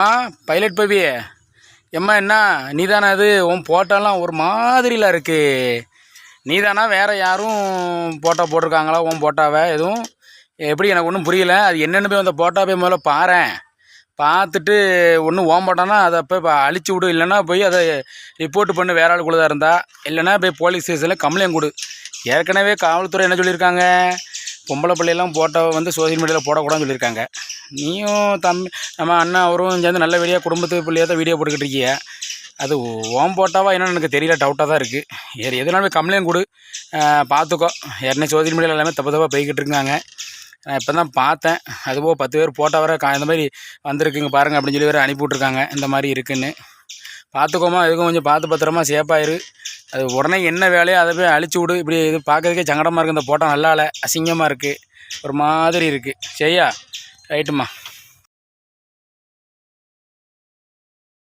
ஆ pilot பவி. எம்மா என்ன? நீதானா அது? உன் போட்டோலாம் ஒரு மாதிரியில் இருக்குது நீ நீதானா? வேறு யாரும் போட்டோ போட்டிருக்காங்களா உன் போட்டாவை எதுவும்? எப்படி எனக்கு ஒன்றும் புரியல. அது என்னென்னு போய் அந்த போட்டோ போய் முதல்ல பாரேன். பார்த்துட்டு ஒன்று ஓம்பட்டோன்னா அதை போய் அழிச்சு விடு. இல்லைன்னா போய் அதை ரிப்போர்ட் பண்ணு வேற ஆளுக்குள்ளதாக இருந்தா. இல்லைன்னா போய் போலீஸ் ஸ்டேஷனில் கம்ப்ளைண்ட் கொடு. ஏற்கனவே காவல்துறை என்ன சொல்லியிருக்காங்க? பொம்பளை பிள்ளையெல்லாம் போட்டோ வந்து சோசியல் மீடியாவில் போடக்கூடாதுன்னு சொல்லியிருக்காங்க. நீயும் தம்பி நம்ம அண்ணன் அவரும் சேர்ந்து நல்ல வீடியோ குடும்பத்து பிள்ளையாக தான் வீடியோ போட்டுக்கிட்டு இருக்கீங்க அது ஓம் போட்டாவா என்னன்னு எனக்கு தெரியல டவுட்டாக தான் இருக்குது ஏறு எதுனாலுமே கம்ப்ளைண்ட் கொடு. பார்த்துக்கோ ஏற்கனவே சோசியல் மீடியாவில் எல்லாமே தப்பு தப்பாக போய்கிட்டு இருக்காங்க. நான் இப்போ தான் பார்த்தேன். அதுபோக பத்து பேர் போட்டால் வர கா இந்த மாதிரி வந்திருக்குங்க பாருங்க அப்படின்னு சொல்லி வேறு அனுப்பி விட்ருக்காங்க இந்த மாதிரி இருக்குன்னு. பார்த்துக்கோமா எதுக்கும் கொஞ்சம் பார்த்து பத்திரமா சேஃபாயிரு அது உடனே என்ன வேலையோ அதை போய் அழிச்சு விடு. இப்படி இது பார்க்குறதுக்கே சங்கடமாக இருக்குது இந்த போட்டோ நல்லா இல்லை அசிங்கமாக இருக்குது ஒரு மாதிரி இருக்குது சரியா? ரைட்டுமா